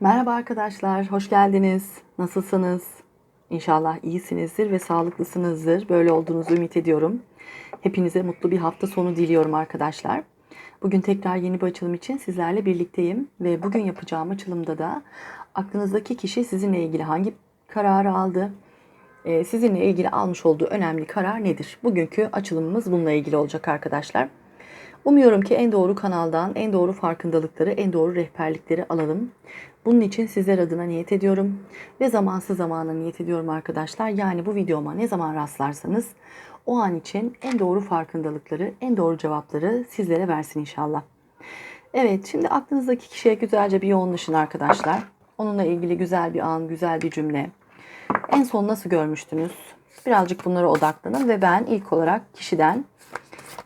Merhaba arkadaşlar, hoş geldiniz. Nasılsınız? İnşallah iyisinizdir ve sağlıklısınızdır. Böyle olduğunuzu ümit ediyorum. Hepinize mutlu bir hafta sonu diliyorum arkadaşlar. Bugün tekrar yeni bir açılım için sizlerle birlikteyim ve bugün yapacağım açılımda da aklınızdaki kişi sizinle ilgili hangi kararı aldı? Ee, Sizinle ilgili almış olduğu önemli karar nedir? Bugünkü açılımımız bununla ilgili olacak arkadaşlar. Umuyorum ki en doğru kanaldan en doğru farkındalıkları, en doğru rehberlikleri alalım. Bunun için sizler adına niyet ediyorum ve zamansız zamana niyet ediyorum arkadaşlar. Yani bu videoma ne zaman rastlarsanız o an için en doğru farkındalıkları, en doğru cevapları sizlere versin inşallah. Evet, şimdi aklınızdaki kişiye güzelce bir yoğunlaşın arkadaşlar. Onunla ilgili güzel bir an, güzel bir cümle. En son nasıl görmüştünüz? Birazcık bunlara odaklanın ve ben ilk olarak kişiden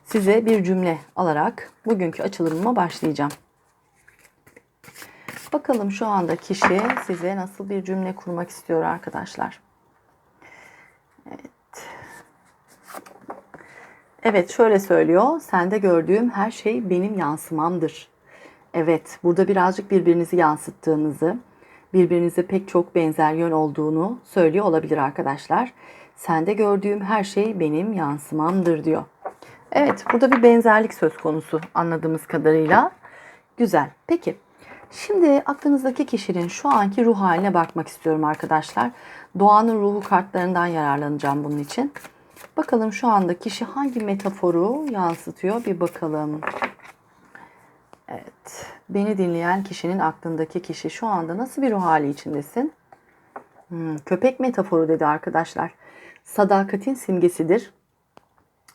size bir cümle alarak bugünkü açılımıma başlayacağım. Bakalım şu anda kişi size nasıl bir cümle kurmak istiyor arkadaşlar. Evet. Evet şöyle söylüyor. Sende gördüğüm her şey benim yansımamdır. Evet burada birazcık birbirinizi yansıttığınızı, birbirinize pek çok benzer yön olduğunu söylüyor olabilir arkadaşlar. Sende gördüğüm her şey benim yansımamdır diyor. Evet burada bir benzerlik söz konusu anladığımız kadarıyla. Güzel. Peki Şimdi aklınızdaki kişinin şu anki ruh haline bakmak istiyorum arkadaşlar. Doğanın ruhu kartlarından yararlanacağım bunun için. Bakalım şu anda kişi hangi metaforu yansıtıyor bir bakalım. Evet. Beni dinleyen kişinin aklındaki kişi şu anda nasıl bir ruh hali içindesin? Hmm, köpek metaforu dedi arkadaşlar. Sadakatin simgesidir.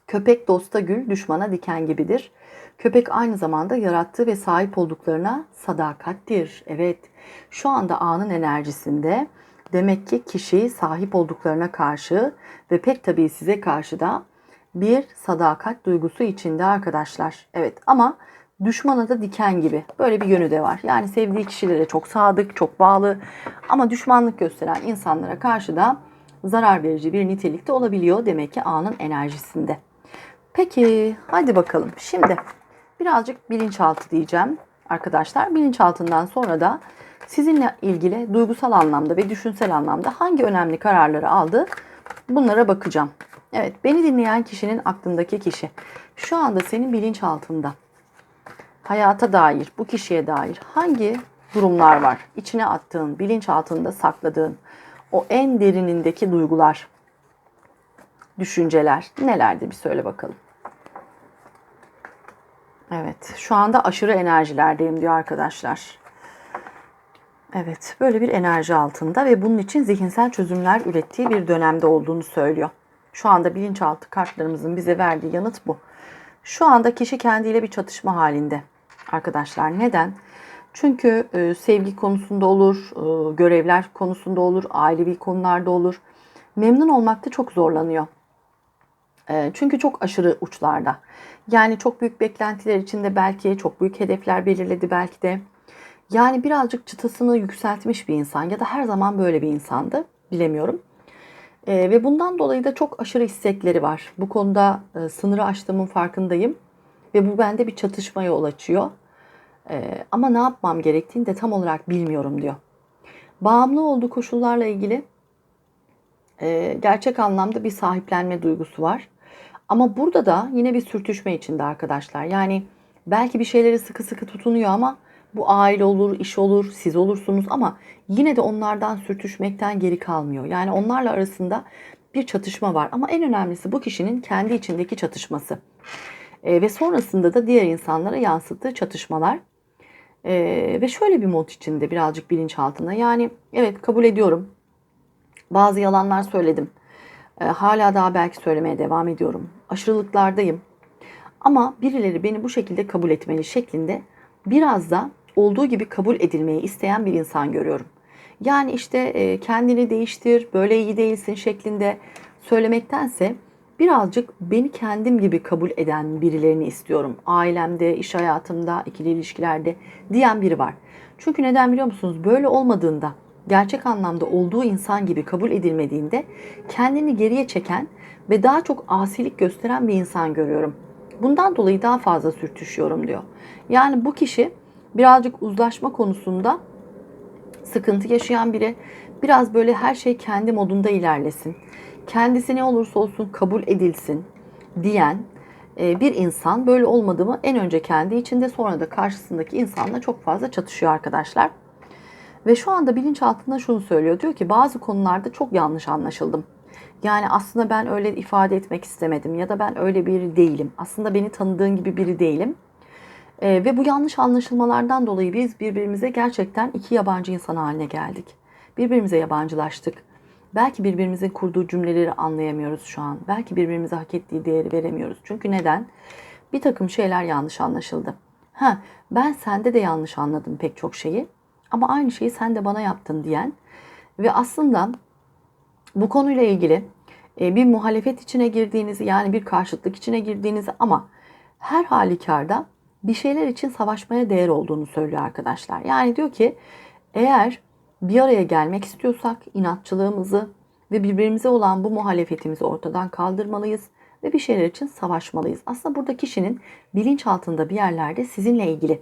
Köpek dosta gül, düşmana diken gibidir. Köpek aynı zamanda yarattığı ve sahip olduklarına sadakattir. Evet, şu anda anın enerjisinde demek ki kişi sahip olduklarına karşı ve pek tabii size karşı da bir sadakat duygusu içinde arkadaşlar. Evet ama düşmana da diken gibi böyle bir yönü de var. Yani sevdiği kişilere çok sadık, çok bağlı ama düşmanlık gösteren insanlara karşı da zarar verici bir nitelikte olabiliyor demek ki anın enerjisinde. Peki hadi bakalım. Şimdi birazcık bilinçaltı diyeceğim arkadaşlar. Bilinçaltından sonra da sizinle ilgili duygusal anlamda ve düşünsel anlamda hangi önemli kararları aldı bunlara bakacağım. Evet beni dinleyen kişinin aklındaki kişi şu anda senin bilinçaltında hayata dair bu kişiye dair hangi durumlar var? İçine attığın, bilinçaltında sakladığın o en derinindeki duygular, düşünceler nelerdi bir söyle bakalım. Evet, şu anda aşırı enerjilerdeyim diyor arkadaşlar. Evet, böyle bir enerji altında ve bunun için zihinsel çözümler ürettiği bir dönemde olduğunu söylüyor. Şu anda bilinçaltı kartlarımızın bize verdiği yanıt bu. Şu anda kişi kendiyle bir çatışma halinde arkadaşlar. Neden? Çünkü e, sevgi konusunda olur, e, görevler konusunda olur, ailevi konularda olur. Memnun olmakta çok zorlanıyor. E, çünkü çok aşırı uçlarda. Yani çok büyük beklentiler içinde belki çok büyük hedefler belirledi belki de. Yani birazcık çıtasını yükseltmiş bir insan ya da her zaman böyle bir insandı. Bilemiyorum. E, ve bundan dolayı da çok aşırı istekleri var. Bu konuda e, sınırı aştığımın farkındayım. Ve bu bende bir çatışma yol açıyor. E, ama ne yapmam gerektiğini de tam olarak bilmiyorum diyor. Bağımlı olduğu koşullarla ilgili e, gerçek anlamda bir sahiplenme duygusu var. Ama burada da yine bir sürtüşme içinde arkadaşlar. Yani belki bir şeyleri sıkı sıkı tutunuyor ama bu aile olur, iş olur, siz olursunuz ama yine de onlardan sürtüşmekten geri kalmıyor. Yani onlarla arasında bir çatışma var ama en önemlisi bu kişinin kendi içindeki çatışması. E, ve sonrasında da diğer insanlara yansıttığı çatışmalar. E, ve şöyle bir mod içinde birazcık bilinçaltında. Yani evet kabul ediyorum. Bazı yalanlar söyledim. E, hala daha belki söylemeye devam ediyorum. Aşırılıklardayım. Ama birileri beni bu şekilde kabul etmeli şeklinde biraz da olduğu gibi kabul edilmeyi isteyen bir insan görüyorum. Yani işte e, kendini değiştir, böyle iyi değilsin şeklinde söylemektense birazcık beni kendim gibi kabul eden birilerini istiyorum. Ailemde, iş hayatımda, ikili ilişkilerde diyen biri var. Çünkü neden biliyor musunuz? Böyle olmadığında gerçek anlamda olduğu insan gibi kabul edilmediğinde kendini geriye çeken ve daha çok asilik gösteren bir insan görüyorum. Bundan dolayı daha fazla sürtüşüyorum diyor. Yani bu kişi birazcık uzlaşma konusunda sıkıntı yaşayan biri. Biraz böyle her şey kendi modunda ilerlesin. Kendisi ne olursa olsun kabul edilsin diyen e, bir insan böyle olmadığımı en önce kendi içinde sonra da karşısındaki insanla çok fazla çatışıyor arkadaşlar. Ve şu anda bilinçaltında şunu söylüyor. Diyor ki bazı konularda çok yanlış anlaşıldım. Yani aslında ben öyle ifade etmek istemedim ya da ben öyle biri değilim. Aslında beni tanıdığın gibi biri değilim. Ee, ve bu yanlış anlaşılmalardan dolayı biz birbirimize gerçekten iki yabancı insan haline geldik. Birbirimize yabancılaştık. Belki birbirimizin kurduğu cümleleri anlayamıyoruz şu an. Belki birbirimize hak ettiği değeri veremiyoruz. Çünkü neden? Bir takım şeyler yanlış anlaşıldı. Ha, ben sende de yanlış anladım pek çok şeyi. Ama aynı şeyi sen de bana yaptın diyen ve aslında bu konuyla ilgili e, bir muhalefet içine girdiğinizi yani bir karşıtlık içine girdiğinizi ama her halükarda bir şeyler için savaşmaya değer olduğunu söylüyor arkadaşlar. Yani diyor ki eğer bir araya gelmek istiyorsak inatçılığımızı ve birbirimize olan bu muhalefetimizi ortadan kaldırmalıyız ve bir şeyler için savaşmalıyız. Aslında burada kişinin bilinç altında bir yerlerde sizinle ilgili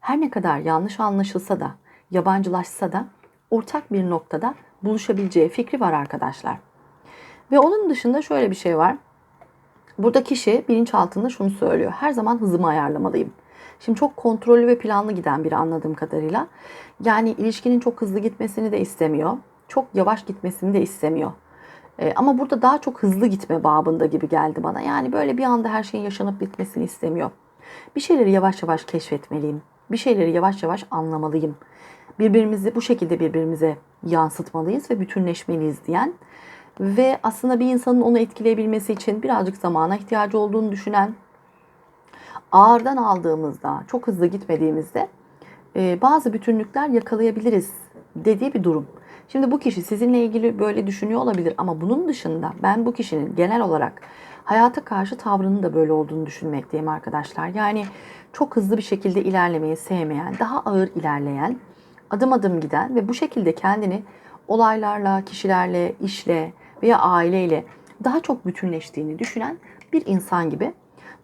her ne kadar yanlış anlaşılsa da yabancılaşsa da ortak bir noktada buluşabileceği fikri var arkadaşlar. Ve onun dışında şöyle bir şey var. Burada kişi bilinçaltında şunu söylüyor. Her zaman hızımı ayarlamalıyım. Şimdi çok kontrollü ve planlı giden biri anladığım kadarıyla. Yani ilişkinin çok hızlı gitmesini de istemiyor. Çok yavaş gitmesini de istemiyor. Ee, ama burada daha çok hızlı gitme babında gibi geldi bana. Yani böyle bir anda her şeyin yaşanıp bitmesini istemiyor. Bir şeyleri yavaş yavaş keşfetmeliyim. Bir şeyleri yavaş yavaş anlamalıyım birbirimizi bu şekilde birbirimize yansıtmalıyız ve bütünleşmeliyiz diyen ve aslında bir insanın onu etkileyebilmesi için birazcık zamana ihtiyacı olduğunu düşünen ağırdan aldığımızda, çok hızlı gitmediğimizde e, bazı bütünlükler yakalayabiliriz dediği bir durum. Şimdi bu kişi sizinle ilgili böyle düşünüyor olabilir ama bunun dışında ben bu kişinin genel olarak hayata karşı tavrının da böyle olduğunu düşünmekteyim arkadaşlar. Yani çok hızlı bir şekilde ilerlemeyi sevmeyen, daha ağır ilerleyen, adım adım giden ve bu şekilde kendini olaylarla, kişilerle, işle veya aileyle daha çok bütünleştiğini düşünen bir insan gibi.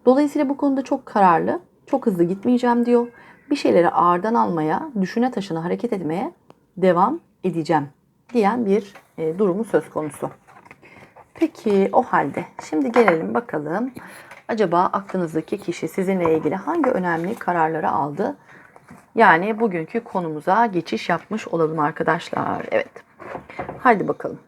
Dolayısıyla bu konuda çok kararlı, çok hızlı gitmeyeceğim diyor. Bir şeyleri ağırdan almaya, düşüne taşına hareket etmeye devam edeceğim diyen bir e, durumu söz konusu. Peki o halde şimdi gelelim bakalım acaba aklınızdaki kişi sizinle ilgili hangi önemli kararları aldı yani bugünkü konumuza geçiş yapmış olalım arkadaşlar. Evet. Haydi bakalım.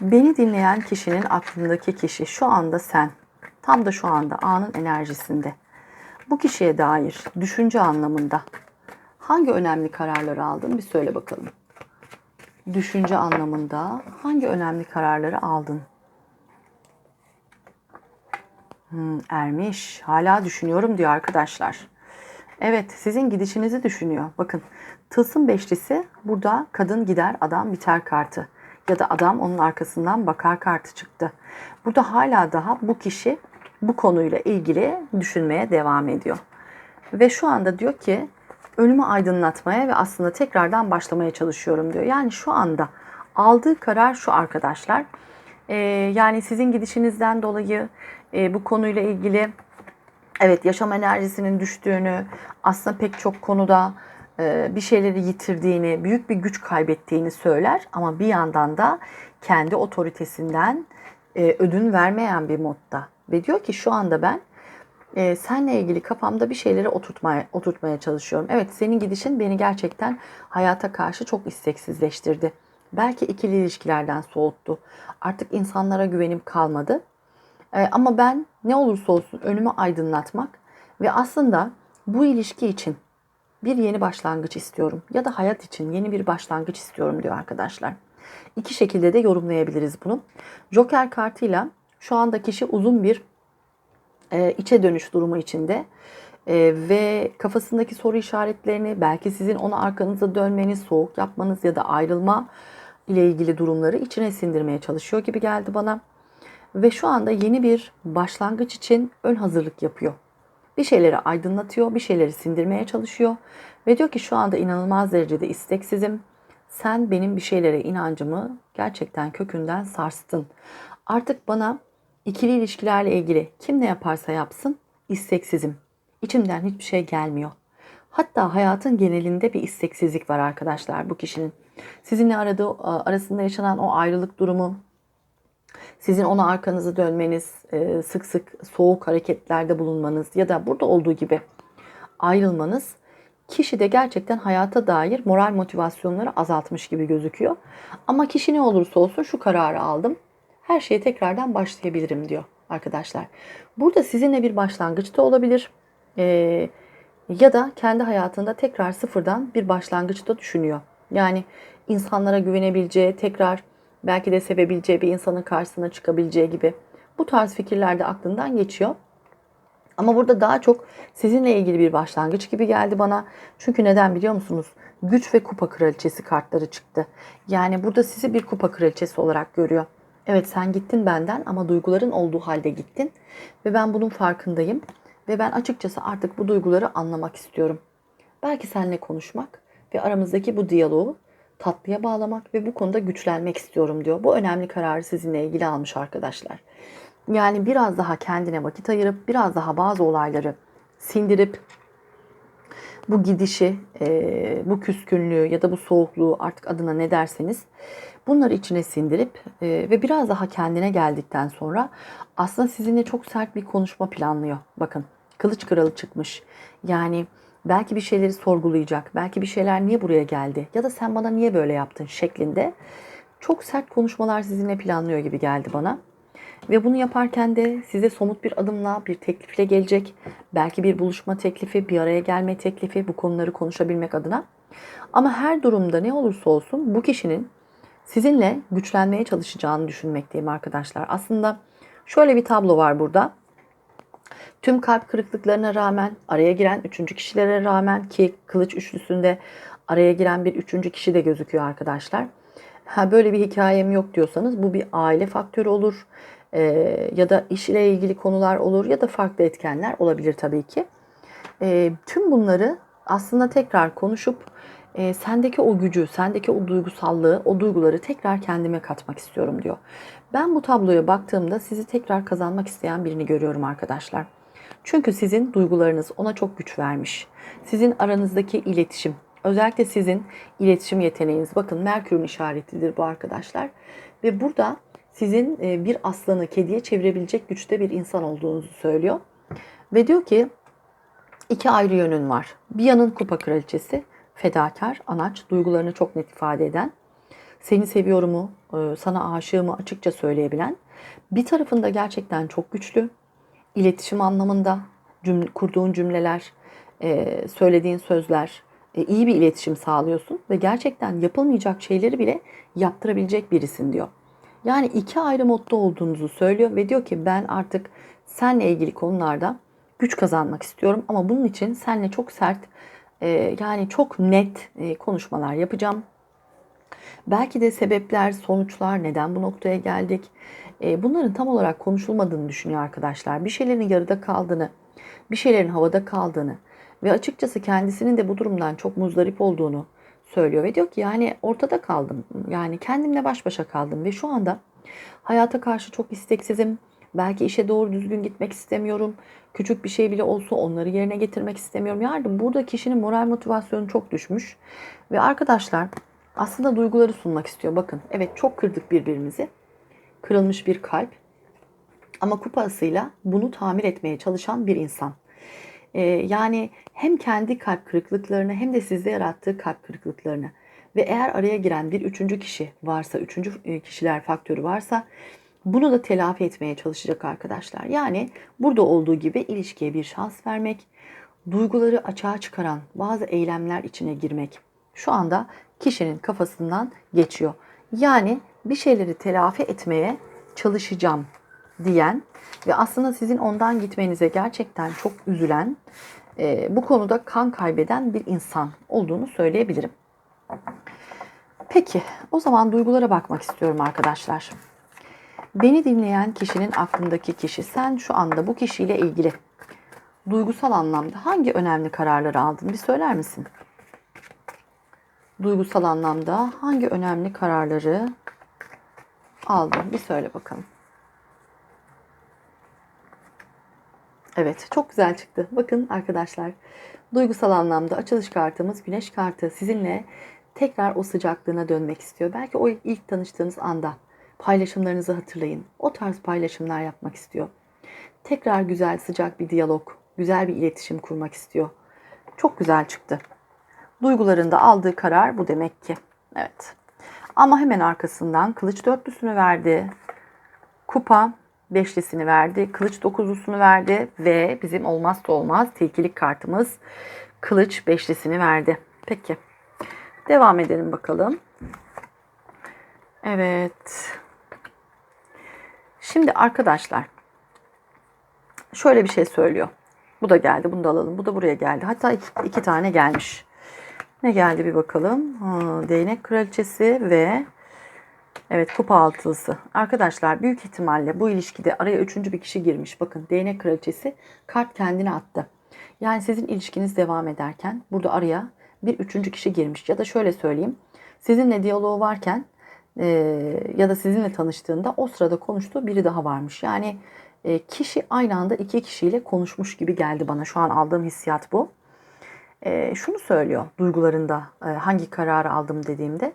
Beni dinleyen kişinin aklındaki kişi şu anda sen. Tam da şu anda anın enerjisinde. Bu kişiye dair düşünce anlamında hangi önemli kararları aldın bir söyle bakalım. Düşünce anlamında hangi önemli kararları aldın? Hmm, ermiş. Hala düşünüyorum diyor arkadaşlar. Evet sizin gidişinizi düşünüyor. Bakın tılsım beşlisi burada kadın gider adam biter kartı. Ya da adam onun arkasından bakar kartı çıktı. Burada hala daha bu kişi bu konuyla ilgili düşünmeye devam ediyor. Ve şu anda diyor ki önümü aydınlatmaya ve aslında tekrardan başlamaya çalışıyorum diyor. Yani şu anda aldığı karar şu arkadaşlar. Ee, yani sizin gidişinizden dolayı e, bu konuyla ilgili evet yaşam enerjisinin düştüğünü, aslında pek çok konuda e, bir şeyleri yitirdiğini, büyük bir güç kaybettiğini söyler ama bir yandan da kendi otoritesinden e, ödün vermeyen bir modda ve diyor ki şu anda ben e, senle ilgili kafamda bir şeyleri oturtmaya oturtmaya çalışıyorum. Evet senin gidişin beni gerçekten hayata karşı çok isteksizleştirdi. Belki ikili ilişkilerden soğuttu. Artık insanlara güvenim kalmadı. E, ama ben ne olursa olsun önümü aydınlatmak ve aslında bu ilişki için bir yeni başlangıç istiyorum ya da hayat için yeni bir başlangıç istiyorum diyor arkadaşlar. İki şekilde de yorumlayabiliriz bunu. Joker kartıyla şu anda kişi uzun bir e, içe dönüş durumu içinde e, ve kafasındaki soru işaretlerini belki sizin ona arkanıza dönmeniz, soğuk yapmanız ya da ayrılma ile ilgili durumları içine sindirmeye çalışıyor gibi geldi bana ve şu anda yeni bir başlangıç için ön hazırlık yapıyor. Bir şeyleri aydınlatıyor, bir şeyleri sindirmeye çalışıyor ve diyor ki şu anda inanılmaz derecede isteksizim. Sen benim bir şeylere inancımı gerçekten kökünden sarstın. Artık bana ikili ilişkilerle ilgili kim ne yaparsa yapsın isteksizim. İçimden hiçbir şey gelmiyor. Hatta hayatın genelinde bir isteksizlik var arkadaşlar bu kişinin. Sizinle aradığı arasında yaşanan o ayrılık durumu, sizin ona arkanızı dönmeniz, e, sık sık soğuk hareketlerde bulunmanız ya da burada olduğu gibi ayrılmanız kişide gerçekten hayata dair moral motivasyonları azaltmış gibi gözüküyor. Ama kişi ne olursa olsun şu kararı aldım. Her şeye tekrardan başlayabilirim diyor arkadaşlar. Burada sizinle bir başlangıç da olabilir. Ee, ya da kendi hayatında tekrar sıfırdan bir başlangıç da düşünüyor. Yani insanlara güvenebileceği, tekrar belki de sevebileceği bir insanın karşısına çıkabileceği gibi bu tarz fikirler de aklından geçiyor. Ama burada daha çok sizinle ilgili bir başlangıç gibi geldi bana. Çünkü neden biliyor musunuz? Güç ve kupa kraliçesi kartları çıktı. Yani burada sizi bir kupa kraliçesi olarak görüyor. Evet sen gittin benden ama duyguların olduğu halde gittin. Ve ben bunun farkındayım. Ve ben açıkçası artık bu duyguları anlamak istiyorum. Belki seninle konuşmak ve aramızdaki bu diyaloğu tatlıya bağlamak ve bu konuda güçlenmek istiyorum diyor. Bu önemli kararı sizinle ilgili almış arkadaşlar. Yani biraz daha kendine vakit ayırıp biraz daha bazı olayları sindirip bu gidişi, e, bu küskünlüğü ya da bu soğukluğu artık adına ne derseniz bunları içine sindirip e, ve biraz daha kendine geldikten sonra aslında sizinle çok sert bir konuşma planlıyor. Bakın kılıç kralı çıkmış. Yani belki bir şeyleri sorgulayacak. Belki bir şeyler niye buraya geldi ya da sen bana niye böyle yaptın şeklinde çok sert konuşmalar sizinle planlıyor gibi geldi bana. Ve bunu yaparken de size somut bir adımla, bir teklifle gelecek. Belki bir buluşma teklifi, bir araya gelme teklifi bu konuları konuşabilmek adına. Ama her durumda ne olursa olsun bu kişinin sizinle güçlenmeye çalışacağını düşünmekteyim arkadaşlar. Aslında şöyle bir tablo var burada. Tüm kalp kırıklıklarına rağmen, araya giren üçüncü kişilere rağmen ki kılıç üçlüsünde araya giren bir üçüncü kişi de gözüküyor arkadaşlar. Ha böyle bir hikayem yok diyorsanız bu bir aile faktörü olur e, ya da iş ile ilgili konular olur ya da farklı etkenler olabilir tabii ki. E, tüm bunları aslında tekrar konuşup e, sendeki o gücü, sendeki o duygusallığı, o duyguları tekrar kendime katmak istiyorum diyor. Ben bu tabloya baktığımda sizi tekrar kazanmak isteyen birini görüyorum arkadaşlar. Çünkü sizin duygularınız ona çok güç vermiş. Sizin aranızdaki iletişim, özellikle sizin iletişim yeteneğiniz. Bakın Merkür'ün işaretidir bu arkadaşlar. Ve burada sizin e, bir aslanı kediye çevirebilecek güçte bir insan olduğunuzu söylüyor. Ve diyor ki iki ayrı yönün var. Bir yanın kupa kraliçesi, fedakar, anaç, duygularını çok net ifade eden, seni seviyorumu, e, sana aşığımı açıkça söyleyebilen. Bir tarafında gerçekten çok güçlü, iletişim anlamında cümle, kurduğun cümleler, e, söylediğin sözler, iyi bir iletişim sağlıyorsun ve gerçekten yapılmayacak şeyleri bile yaptırabilecek birisin diyor. Yani iki ayrı modda olduğunuzu söylüyor ve diyor ki ben artık senle ilgili konularda güç kazanmak istiyorum ama bunun için senle çok sert e, yani çok net e, konuşmalar yapacağım. Belki de sebepler, sonuçlar, neden bu noktaya geldik? E, bunların tam olarak konuşulmadığını düşünüyor arkadaşlar. Bir şeylerin yarıda kaldığını, bir şeylerin havada kaldığını ve açıkçası kendisinin de bu durumdan çok muzdarip olduğunu söylüyor ve diyor ki yani ortada kaldım. Yani kendimle baş başa kaldım ve şu anda hayata karşı çok isteksizim. Belki işe doğru düzgün gitmek istemiyorum. Küçük bir şey bile olsa onları yerine getirmek istemiyorum. Yani burada kişinin moral motivasyonu çok düşmüş. Ve arkadaşlar aslında duyguları sunmak istiyor. Bakın evet çok kırdık birbirimizi. Kırılmış bir kalp. Ama kupasıyla bunu tamir etmeye çalışan bir insan. Ee, yani hem kendi kalp kırıklıklarını hem de sizde yarattığı kalp kırıklıklarını ve eğer araya giren bir üçüncü kişi varsa, üçüncü e, kişiler faktörü varsa bunu da telafi etmeye çalışacak arkadaşlar. Yani burada olduğu gibi ilişkiye bir şans vermek, duyguları açığa çıkaran bazı eylemler içine girmek şu anda kişinin kafasından geçiyor. Yani bir şeyleri telafi etmeye çalışacağım diyen ve aslında sizin ondan gitmenize gerçekten çok üzülen, e, bu konuda kan kaybeden bir insan olduğunu söyleyebilirim. Peki, o zaman duygulara bakmak istiyorum arkadaşlar. Beni dinleyen kişinin aklındaki kişi, sen şu anda bu kişiyle ilgili duygusal anlamda hangi önemli kararları aldın? Bir söyler misin? Duygusal anlamda hangi önemli kararları aldın? Bir söyle bakalım. Evet, çok güzel çıktı. Bakın arkadaşlar, duygusal anlamda açılış kartımız Güneş kartı sizinle tekrar o sıcaklığına dönmek istiyor. Belki o ilk tanıştığınız anda paylaşımlarınızı hatırlayın. O tarz paylaşımlar yapmak istiyor. Tekrar güzel, sıcak bir diyalog, güzel bir iletişim kurmak istiyor. Çok güzel çıktı. Duygularında aldığı karar bu demek ki. Evet. Ama hemen arkasından kılıç dörtlüsünü verdi. Kupa beşlisini verdi. Kılıç dokuzlusunu verdi. Ve bizim olmazsa olmaz tilkilik kartımız kılıç beşlisini verdi. Peki. Devam edelim bakalım. Evet. Şimdi arkadaşlar şöyle bir şey söylüyor. Bu da geldi. Bunu da alalım. Bu da buraya geldi. Hatta iki, iki tane gelmiş. Ne geldi bir bakalım. Ha, değnek kraliçesi ve evet kupa altılısı. Arkadaşlar büyük ihtimalle bu ilişkide araya üçüncü bir kişi girmiş. Bakın değnek kraliçesi kart kendine attı. Yani sizin ilişkiniz devam ederken burada araya bir üçüncü kişi girmiş. Ya da şöyle söyleyeyim. Sizinle diyaloğu varken e, ya da sizinle tanıştığında o sırada konuştuğu biri daha varmış. Yani e, kişi aynı anda iki kişiyle konuşmuş gibi geldi bana. Şu an aldığım hissiyat bu. E, şunu söylüyor duygularında e, hangi kararı aldım dediğimde,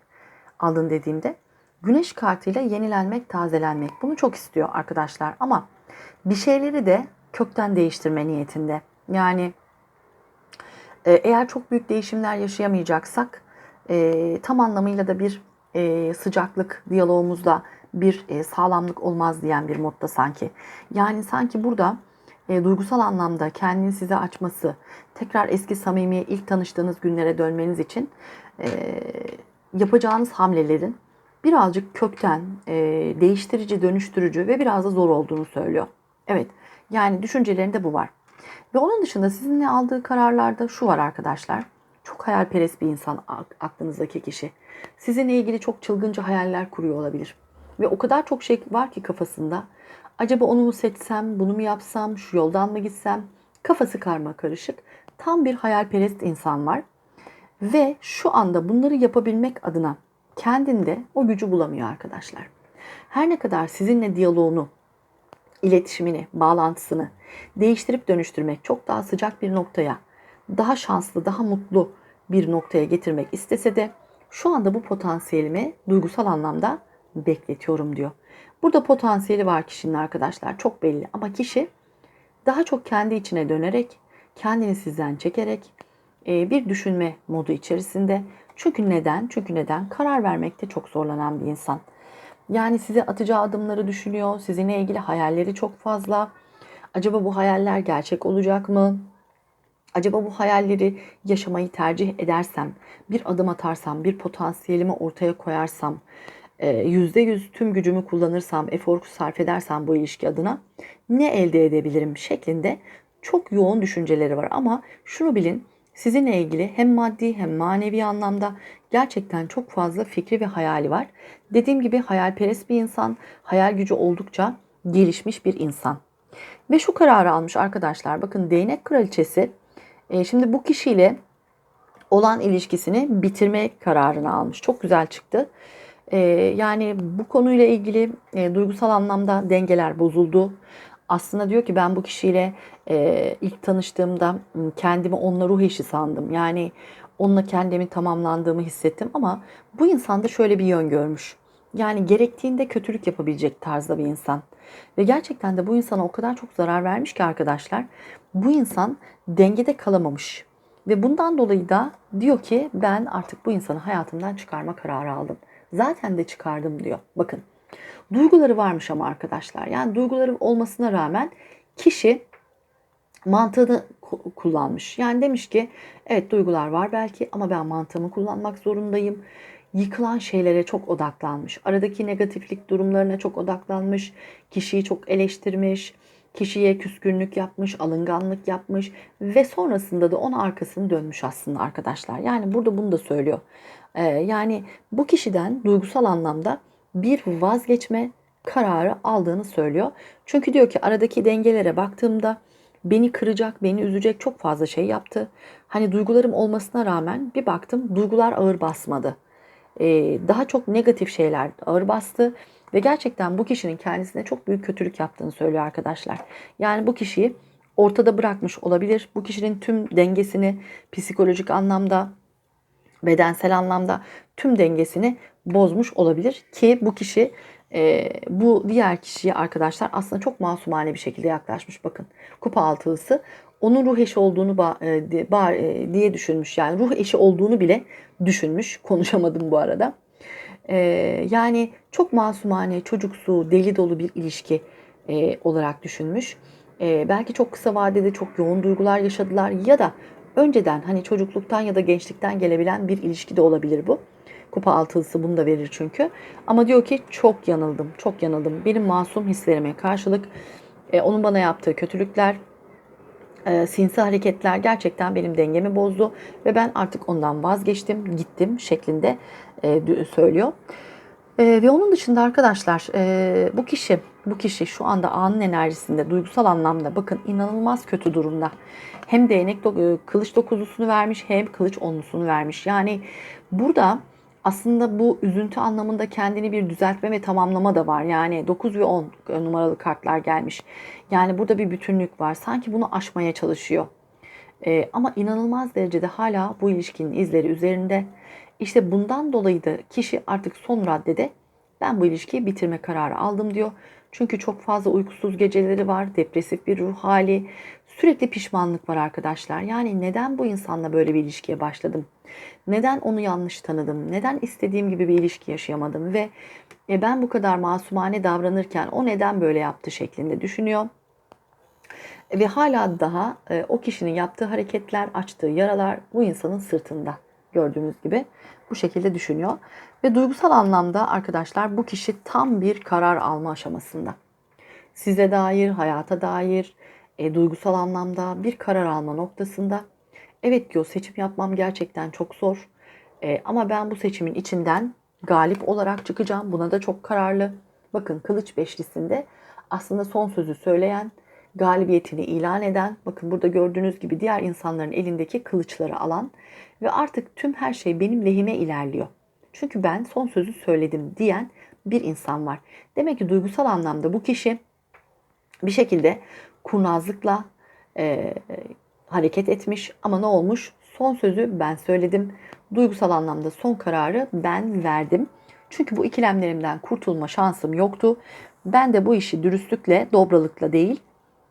aldın dediğimde. Güneş kartıyla yenilenmek, tazelenmek. Bunu çok istiyor arkadaşlar. Ama bir şeyleri de kökten değiştirme niyetinde. Yani e, eğer çok büyük değişimler yaşayamayacaksak e, tam anlamıyla da bir e, sıcaklık diyalogumuzda bir e, sağlamlık olmaz diyen bir modda sanki. Yani sanki burada e, duygusal anlamda kendini size açması, tekrar eski samimiye ilk tanıştığınız günlere dönmeniz için e, yapacağınız hamlelerin birazcık kökten e, değiştirici, dönüştürücü ve biraz da zor olduğunu söylüyor. Evet, yani düşüncelerinde bu var. Ve onun dışında sizinle aldığı kararlarda şu var arkadaşlar. Çok hayalperest bir insan aklınızdaki kişi. Sizinle ilgili çok çılgınca hayaller kuruyor olabilir. Ve o kadar çok şey var ki kafasında. Acaba onu mu seçsem, bunu mu yapsam, şu yoldan mı gitsem? Kafası karma karışık. Tam bir hayalperest insan var. Ve şu anda bunları yapabilmek adına kendinde o gücü bulamıyor arkadaşlar. Her ne kadar sizinle diyaloğunu, iletişimini, bağlantısını değiştirip dönüştürmek çok daha sıcak bir noktaya, daha şanslı, daha mutlu bir noktaya getirmek istese de şu anda bu potansiyelimi duygusal anlamda bekletiyorum diyor. Burada potansiyeli var kişinin arkadaşlar çok belli ama kişi daha çok kendi içine dönerek, kendini sizden çekerek e, bir düşünme modu içerisinde. Çünkü neden? Çünkü neden? Karar vermekte çok zorlanan bir insan. Yani size atacağı adımları düşünüyor. Sizinle ilgili hayalleri çok fazla. Acaba bu hayaller gerçek olacak mı? Acaba bu hayalleri yaşamayı tercih edersem, bir adım atarsam, bir potansiyelimi ortaya koyarsam, %100 e, tüm gücümü kullanırsam, efor sarf edersem bu ilişki adına ne elde edebilirim şeklinde çok yoğun düşünceleri var. Ama şunu bilin, sizinle ilgili hem maddi hem manevi anlamda gerçekten çok fazla fikri ve hayali var. Dediğim gibi hayalperest bir insan, hayal gücü oldukça gelişmiş bir insan. Ve şu kararı almış arkadaşlar. Bakın değnek kraliçesi e, şimdi bu kişiyle olan ilişkisini bitirme kararını almış. Çok güzel çıktı. E, yani bu konuyla ilgili e, duygusal anlamda dengeler bozuldu. Aslında diyor ki ben bu kişiyle e, ilk tanıştığımda kendimi onunla ruh eşi sandım. Yani onunla kendimi tamamlandığımı hissettim ama bu insanda şöyle bir yön görmüş. Yani gerektiğinde kötülük yapabilecek tarzda bir insan. Ve gerçekten de bu insana o kadar çok zarar vermiş ki arkadaşlar. Bu insan dengede kalamamış. Ve bundan dolayı da diyor ki ben artık bu insanı hayatımdan çıkarma kararı aldım. Zaten de çıkardım diyor. Bakın duyguları varmış ama arkadaşlar. Yani duyguları olmasına rağmen kişi mantığını kullanmış. Yani demiş ki evet duygular var belki ama ben mantığımı kullanmak zorundayım. Yıkılan şeylere çok odaklanmış. Aradaki negatiflik durumlarına çok odaklanmış. Kişiyi çok eleştirmiş. Kişiye küskünlük yapmış, alınganlık yapmış ve sonrasında da onun arkasını dönmüş aslında arkadaşlar. Yani burada bunu da söylüyor. Ee, yani bu kişiden duygusal anlamda bir vazgeçme kararı aldığını söylüyor. Çünkü diyor ki aradaki dengelere baktığımda beni kıracak, beni üzecek çok fazla şey yaptı. Hani duygularım olmasına rağmen bir baktım duygular ağır basmadı. Ee, daha çok negatif şeyler ağır bastı ve gerçekten bu kişinin kendisine çok büyük kötülük yaptığını söylüyor arkadaşlar. Yani bu kişiyi ortada bırakmış olabilir. Bu kişinin tüm dengesini psikolojik anlamda, bedensel anlamda tüm dengesini bozmuş olabilir ki bu kişi e, bu diğer kişiye arkadaşlar aslında çok masumane bir şekilde yaklaşmış. Bakın kupa altılısı onun ruh eşi olduğunu ba- e, ba- e, diye düşünmüş. Yani ruh eşi olduğunu bile düşünmüş. Konuşamadım bu arada. E, yani çok masumane, çocuksu, deli dolu bir ilişki e, olarak düşünmüş. E, belki çok kısa vadede çok yoğun duygular yaşadılar ya da önceden hani çocukluktan ya da gençlikten gelebilen bir ilişki de olabilir bu. Kupa altılısı bunu da verir çünkü. Ama diyor ki çok yanıldım, çok yanıldım. Benim masum hislerime karşılık e, onun bana yaptığı kötülükler, e, sinsi hareketler gerçekten benim dengemi bozdu ve ben artık ondan vazgeçtim, gittim şeklinde e, söylüyor. E, ve onun dışında arkadaşlar e, bu kişi bu kişi şu anda anın enerjisinde duygusal anlamda bakın inanılmaz kötü durumda. Hem değnek do- e, kılıç dokuzlusunu vermiş hem kılıç onlusunu vermiş. Yani burada aslında bu üzüntü anlamında kendini bir düzeltme ve tamamlama da var. Yani 9 ve 10 numaralı kartlar gelmiş. Yani burada bir bütünlük var. Sanki bunu aşmaya çalışıyor. Ee, ama inanılmaz derecede hala bu ilişkinin izleri üzerinde. İşte bundan dolayı da kişi artık son raddede ben bu ilişkiyi bitirme kararı aldım diyor. Çünkü çok fazla uykusuz geceleri var, depresif bir ruh hali, sürekli pişmanlık var arkadaşlar. Yani neden bu insanla böyle bir ilişkiye başladım? Neden onu yanlış tanıdım? Neden istediğim gibi bir ilişki yaşayamadım? Ve e, ben bu kadar masumane davranırken o neden böyle yaptı şeklinde düşünüyor. Ve hala daha e, o kişinin yaptığı hareketler, açtığı yaralar bu insanın sırtında gördüğünüz gibi bu şekilde düşünüyor. Ve duygusal anlamda arkadaşlar bu kişi tam bir karar alma aşamasında. Size dair, hayata dair, e, duygusal anlamda bir karar alma noktasında. Evet diyor seçim yapmam gerçekten çok zor. E, ama ben bu seçimin içinden galip olarak çıkacağım. Buna da çok kararlı. Bakın kılıç beşlisinde aslında son sözü söyleyen, galibiyetini ilan eden, bakın burada gördüğünüz gibi diğer insanların elindeki kılıçları alan ve artık tüm her şey benim lehime ilerliyor. Çünkü ben son sözü söyledim diyen bir insan var. Demek ki duygusal anlamda bu kişi bir şekilde kurnazlıkla e, hareket etmiş ama ne olmuş? Son sözü ben söyledim. Duygusal anlamda son kararı ben verdim. Çünkü bu ikilemlerimden kurtulma şansım yoktu. Ben de bu işi dürüstlükle, dobralıkla değil,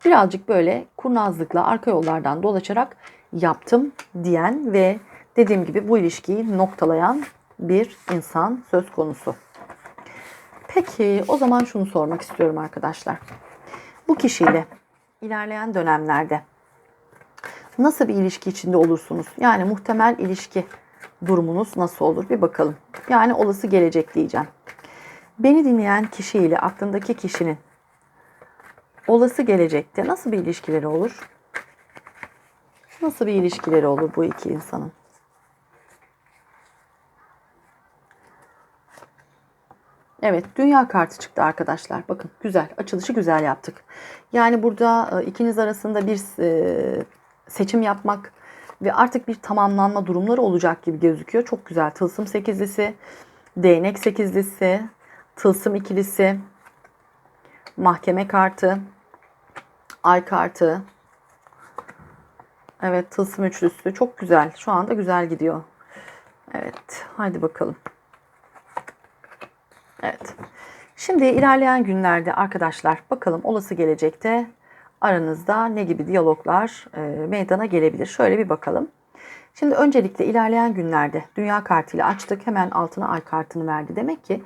birazcık böyle kurnazlıkla arka yollardan dolaşarak yaptım diyen ve dediğim gibi bu ilişkiyi noktalayan bir insan söz konusu. Peki o zaman şunu sormak istiyorum arkadaşlar. Bu kişiyle ilerleyen dönemlerde nasıl bir ilişki içinde olursunuz? Yani muhtemel ilişki durumunuz nasıl olur? Bir bakalım. Yani olası gelecek diyeceğim. Beni dinleyen kişiyle aklındaki kişinin olası gelecekte nasıl bir ilişkileri olur? Nasıl bir ilişkileri olur bu iki insanın? Evet, dünya kartı çıktı arkadaşlar. Bakın güzel, açılışı güzel yaptık. Yani burada e, ikiniz arasında bir e, seçim yapmak ve artık bir tamamlanma durumları olacak gibi gözüküyor. Çok güzel. Tılsım sekizlisi, değnek sekizlisi, tılsım ikilisi, mahkeme kartı, ay kartı. Evet, tılsım üçlüsü. Çok güzel. Şu anda güzel gidiyor. Evet, haydi bakalım. Evet. Şimdi ilerleyen günlerde arkadaşlar bakalım olası gelecekte aranızda ne gibi diyaloglar e, meydana gelebilir. Şöyle bir bakalım. Şimdi öncelikle ilerleyen günlerde dünya kartıyla açtık. Hemen altına ay kartını verdi. Demek ki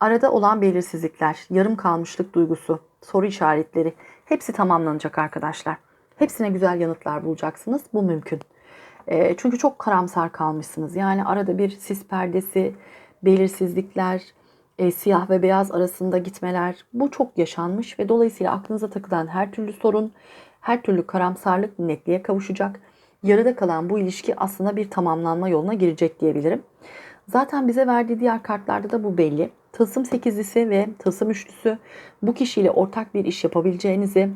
arada olan belirsizlikler, yarım kalmışlık duygusu, soru işaretleri hepsi tamamlanacak arkadaşlar. Hepsine güzel yanıtlar bulacaksınız. Bu mümkün. E, çünkü çok karamsar kalmışsınız. Yani arada bir sis perdesi, belirsizlikler, e, siyah ve beyaz arasında gitmeler bu çok yaşanmış ve dolayısıyla aklınıza takılan her türlü sorun, her türlü karamsarlık netliğe kavuşacak. Yarıda kalan bu ilişki aslında bir tamamlanma yoluna girecek diyebilirim. Zaten bize verdiği diğer kartlarda da bu belli. Tılsım sekizlisi ve tılsım üçlüsü bu kişiyle ortak bir iş yapabileceğinizi,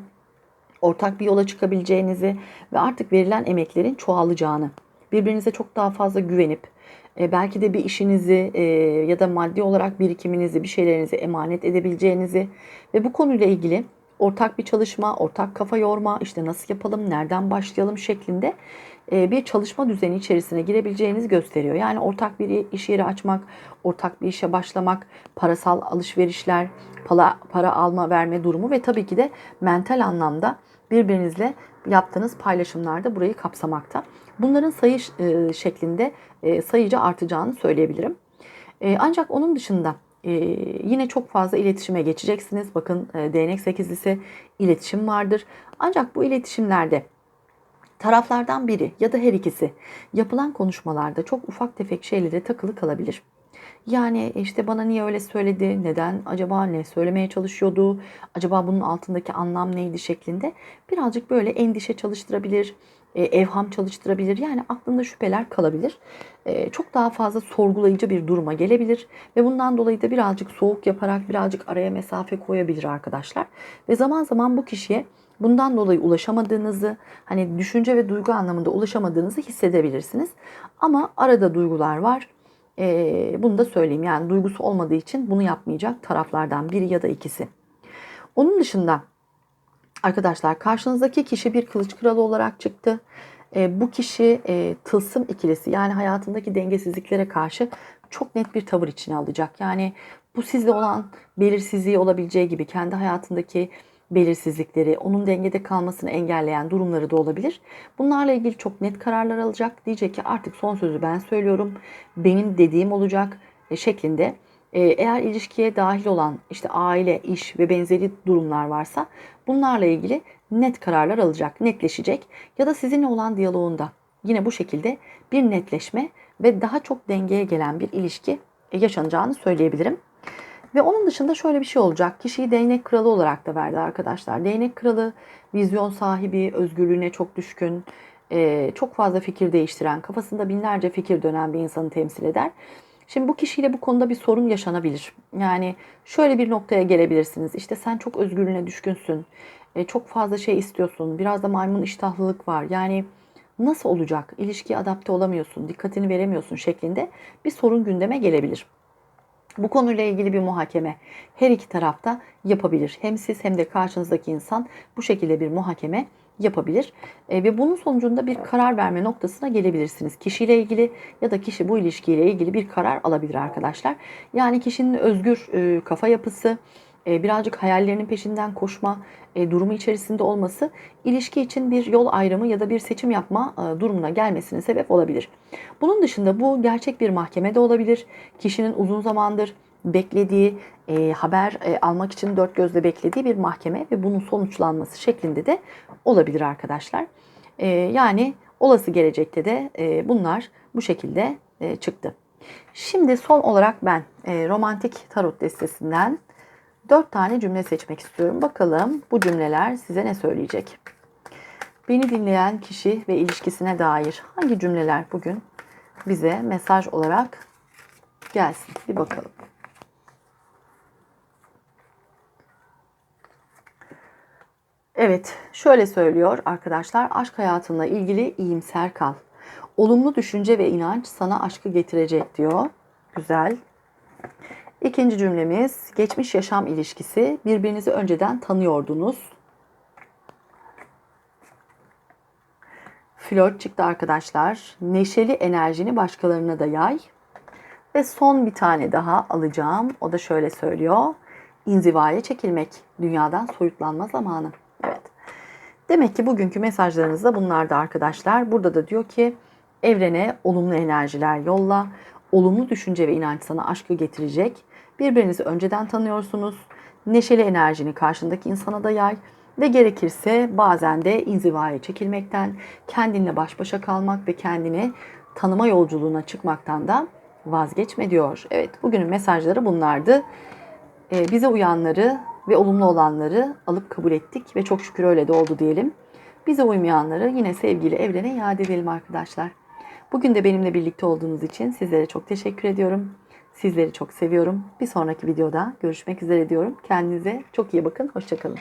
ortak bir yola çıkabileceğinizi ve artık verilen emeklerin çoğalacağını, birbirinize çok daha fazla güvenip e, belki de bir işinizi e, ya da maddi olarak birikiminizi, bir şeylerinizi emanet edebileceğinizi ve bu konuyla ilgili ortak bir çalışma, ortak kafa yorma, işte nasıl yapalım, nereden başlayalım şeklinde e, bir çalışma düzeni içerisine girebileceğinizi gösteriyor. Yani ortak bir iş yeri açmak, ortak bir işe başlamak, parasal alışverişler, para, para alma verme durumu ve tabii ki de mental anlamda birbirinizle yaptığınız paylaşımlarda burayı kapsamakta. Bunların sayı e, şeklinde e, sayıca artacağını söyleyebilirim. E, ancak onun dışında yine çok fazla iletişime geçeceksiniz. Bakın e, değnek sekizlisi iletişim vardır. Ancak bu iletişimlerde taraflardan biri ya da her ikisi yapılan konuşmalarda çok ufak tefek şeylere takılı kalabilir. Yani işte bana niye öyle söyledi, neden, acaba ne söylemeye çalışıyordu, acaba bunun altındaki anlam neydi şeklinde birazcık böyle endişe çalıştırabilir, e, evham çalıştırabilir. Yani aklında şüpheler kalabilir. E, çok daha fazla sorgulayıcı bir duruma gelebilir ve bundan dolayı da birazcık soğuk yaparak birazcık araya mesafe koyabilir arkadaşlar. Ve zaman zaman bu kişiye bundan dolayı ulaşamadığınızı, hani düşünce ve duygu anlamında ulaşamadığınızı hissedebilirsiniz. Ama arada duygular var. Ee, bunu da söyleyeyim. Yani duygusu olmadığı için bunu yapmayacak taraflardan biri ya da ikisi. Onun dışında arkadaşlar karşınızdaki kişi bir kılıç kralı olarak çıktı. E, bu kişi e, tılsım ikilisi yani hayatındaki dengesizliklere karşı çok net bir tavır içine alacak. Yani bu sizde olan belirsizliği olabileceği gibi kendi hayatındaki belirsizlikleri, onun dengede kalmasını engelleyen durumları da olabilir. Bunlarla ilgili çok net kararlar alacak. Diyecek ki artık son sözü ben söylüyorum. Benim dediğim olacak e, şeklinde. E, eğer ilişkiye dahil olan işte aile, iş ve benzeri durumlar varsa bunlarla ilgili net kararlar alacak, netleşecek ya da sizinle olan diyaloğunda yine bu şekilde bir netleşme ve daha çok dengeye gelen bir ilişki yaşanacağını söyleyebilirim. Ve onun dışında şöyle bir şey olacak. Kişiyi değnek kralı olarak da verdi arkadaşlar. Değnek kralı vizyon sahibi, özgürlüğüne çok düşkün, e, çok fazla fikir değiştiren, kafasında binlerce fikir dönen bir insanı temsil eder. Şimdi bu kişiyle bu konuda bir sorun yaşanabilir. Yani şöyle bir noktaya gelebilirsiniz. İşte sen çok özgürlüğüne düşkünsün. E, çok fazla şey istiyorsun. Biraz da maymun iştahlılık var. Yani nasıl olacak? İlişkiye adapte olamıyorsun, dikkatini veremiyorsun şeklinde bir sorun gündeme gelebilir. Bu konuyla ilgili bir muhakeme her iki tarafta yapabilir. Hem siz hem de karşınızdaki insan bu şekilde bir muhakeme yapabilir. E, ve bunun sonucunda bir karar verme noktasına gelebilirsiniz. Kişiyle ilgili ya da kişi bu ilişkiyle ilgili bir karar alabilir arkadaşlar. Yani kişinin özgür e, kafa yapısı, birazcık hayallerinin peşinden koşma e, durumu içerisinde olması ilişki için bir yol ayrımı ya da bir seçim yapma e, durumuna gelmesine sebep olabilir. Bunun dışında bu gerçek bir mahkeme de olabilir. Kişinin uzun zamandır beklediği, haber almak için dört gözle beklediği bir mahkeme ve bunun sonuçlanması şeklinde de olabilir arkadaşlar. yani olası gelecekte de bunlar bu şekilde çıktı. Şimdi son olarak ben romantik tarot destesinden 4 tane cümle seçmek istiyorum. Bakalım bu cümleler size ne söyleyecek? Beni dinleyen kişi ve ilişkisine dair hangi cümleler bugün bize mesaj olarak gelsin? Bir bakalım. Evet, şöyle söylüyor arkadaşlar. Aşk hayatınla ilgili iyimser kal. Olumlu düşünce ve inanç sana aşkı getirecek diyor. Güzel. İkinci cümlemiz geçmiş yaşam ilişkisi. Birbirinizi önceden tanıyordunuz. Flört çıktı arkadaşlar. Neşeli enerjini başkalarına da yay. Ve son bir tane daha alacağım. O da şöyle söylüyor. İnzivaya çekilmek. Dünyadan soyutlanma zamanı. Evet. Demek ki bugünkü mesajlarınız da bunlardı arkadaşlar. Burada da diyor ki evrene olumlu enerjiler yolla. Olumlu düşünce ve inanç sana aşkı getirecek. Birbirinizi önceden tanıyorsunuz. Neşeli enerjini karşındaki insana da yay ve gerekirse bazen de inzivaya çekilmekten, kendinle baş başa kalmak ve kendini tanıma yolculuğuna çıkmaktan da vazgeçme diyor. Evet bugünün mesajları bunlardı. Ee, bize uyanları ve olumlu olanları alıp kabul ettik ve çok şükür öyle de oldu diyelim. Bize uymayanları yine sevgili evrene iade edelim arkadaşlar. Bugün de benimle birlikte olduğunuz için sizlere çok teşekkür ediyorum. Sizleri çok seviyorum. Bir sonraki videoda görüşmek üzere diyorum. Kendinize çok iyi bakın. Hoşçakalın.